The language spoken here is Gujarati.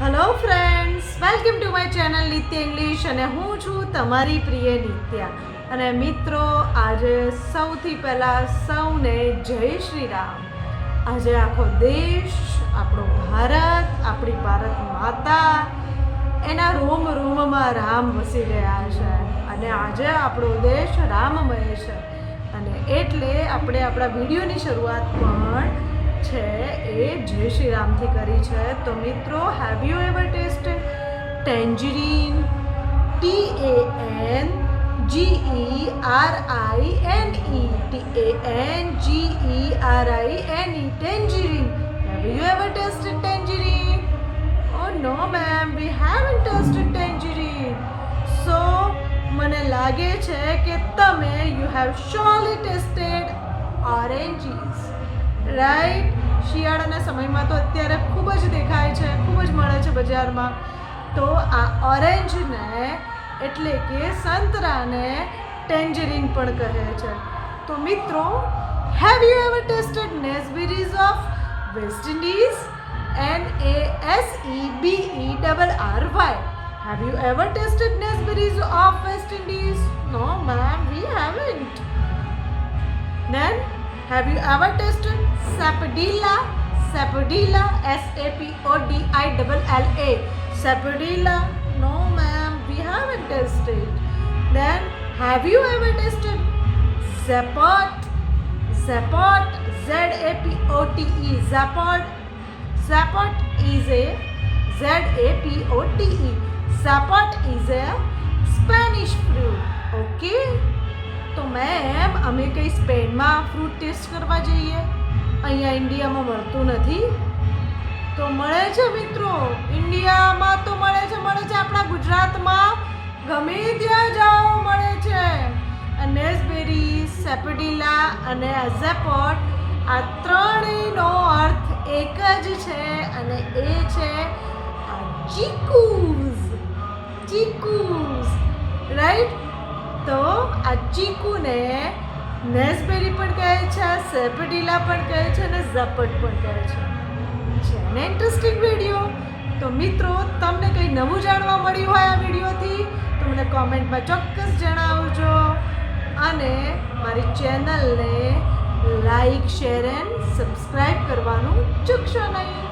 Hello friends welcome to my channel Nitya English અને હું છું તમારી પ્રિય નિત્યા. અને મિત્રો, આજે સૌથી પહેલાં સૌને જય શ્રી રામ. આજે આખો દેશ, આપણો ભારત, આપણી ભારત માતા એના રોમ રોમમાં રામ વસી ગયા છે. અને આજે આપણો દેશ રામમય છે. અને એટલે આપણે આપણા વિડીયોની શરૂઆત પણ છે એ જય શ્રી રામથી કરી છે. તો મિત્રો have you ever tasted tangerine T A N G E R I N E T A N G E R I N E tangerine have you ever tasted tangerine oh no ma'am we have tasted tangerine so મને લાગે છે કે તમે you have surely tasted oranges right શિયાળાના સમયમાં તો અત્યારે ખૂબ જ દેખાય છે, ખૂબ જ મળે છે બજારમાં. તો આ ઓરેન્જને એટલે કે સંતરાને ટેન્જરીન પણ કહે છે. તો મિત્રો have you ever tasted naseberries of West Indies N A S E B E double R Y have you ever tasted naseberries of West Indies no ma'am we haven't have you ever tasted Sapodilla? Sapodilla, S-A-P-O-D-I-L-L-A. Sapodilla? No, ma'am, we haven't tasted. Then, have you ever tasted Zapot? Zapot, Z-A-P-O-T-E. Zapot. Zapot is a Z-A-P-O-T-E. Zapot is a Spanish fruit. Okay? તો મેમ અમે કંઈ સ્પેનમાં ફ્રૂટ ટેસ્ટ કરવા જઈએ. અહીંયા ઇન્ડિયામાં મળતું નથી. તો મળે છે મિત્રો. ઇન્ડિયામાં તો મળે છે મળે છે. આપણા ગુજરાતમાં ગમે ત્યાં જાઓ, મળે છે. નેસબેરી સેપડીલા અને એઝેપોટ આ ત્રણેયનો અર્થ એક જ છે અને એ છે ચીકુઝ. ચીકુઝ. રાઈટ તો આ ચીકુને નેસબેરી પણ કહે છે સેપડીલા પણ કહે છે અને ઝપટ પણ કહે છે. છે ને ઇન્ટરેસ્ટિંગ વીડિયો તો મિત્રો, તમને કંઈ નવું જાણવા મળ્યું હોય આ વિડીયોથી, તો મને કોમેન્ટમાં ચોક્કસ જણાવજો અને મારી ચેનલને લાઈક, શેર, એન્ડ સબસ્ક્રાઈબ કરવાનું ચૂકશો નહીં.